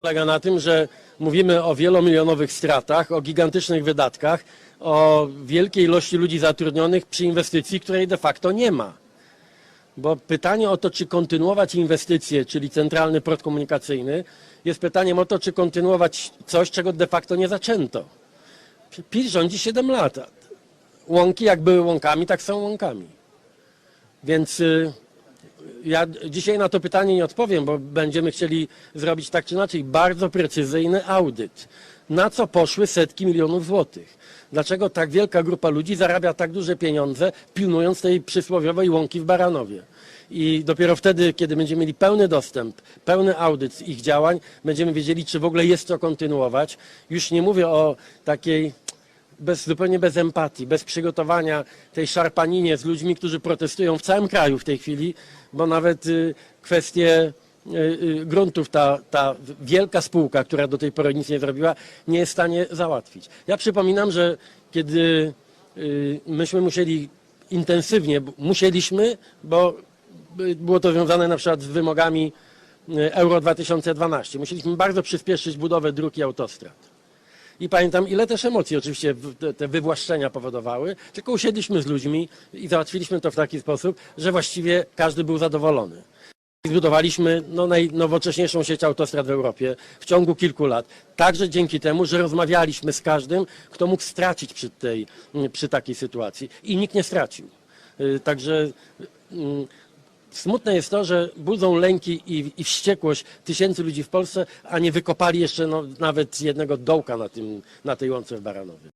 polega na tym, że mówimy o wielomilionowych stratach, o gigantycznych wydatkach, o wielkiej ilości ludzi zatrudnionych przy inwestycji, której de facto nie ma. Bo pytanie o to, czy kontynuować inwestycje, czyli centralny port komunikacyjny, jest pytaniem o to, czy kontynuować coś, czego de facto nie zaczęto. PiS rządzi 7 lat. Łąki jak były łąkami, tak są łąkami. Więc y, ja dzisiaj na to pytanie nie odpowiem, bo będziemy chcieli zrobić tak czy inaczej bardzo precyzyjny audyt. Na co poszły setki milionów złotych? Dlaczego tak wielka grupa ludzi zarabia tak duże pieniądze, pilnując tej przysłowiowej łąki w Baranowie? I dopiero wtedy, kiedy będziemy mieli pełny dostęp, pełny audyt ich działań, będziemy wiedzieli, czy w ogóle jest co kontynuować. Już nie mówię o takiej bez, zupełnie bez empatii, bez przygotowania tej szarpaninie z ludźmi, którzy protestują w całym kraju w tej chwili, bo nawet y, kwestie y, y, gruntów ta, ta wielka spółka, która do tej pory nic nie zrobiła, nie jest w stanie załatwić. Ja przypominam, że kiedy myśmy musieli intensywnie, musieliśmy, bo było to związane na przykład z wymogami Euro 2012, musieliśmy bardzo przyspieszyć budowę dróg i autostrad. I pamiętam, ile też emocji oczywiście te wywłaszczenia powodowały, tylko usiedliśmy z ludźmi i załatwiliśmy to w taki sposób, że właściwie każdy był zadowolony. Zbudowaliśmy no, najnowocześniejszą sieć autostrad w Europie w ciągu kilku lat. Także dzięki temu, że rozmawialiśmy z każdym, kto mógł stracić przy, tej, przy takiej sytuacji. I nikt nie stracił. Y, Także mm, Smutne jest to, że budzą lęki i, i wściekłość tysięcy ludzi w Polsce, a nie wykopali jeszcze no, nawet jednego dołka na, tym, na tej łące w Baranowie.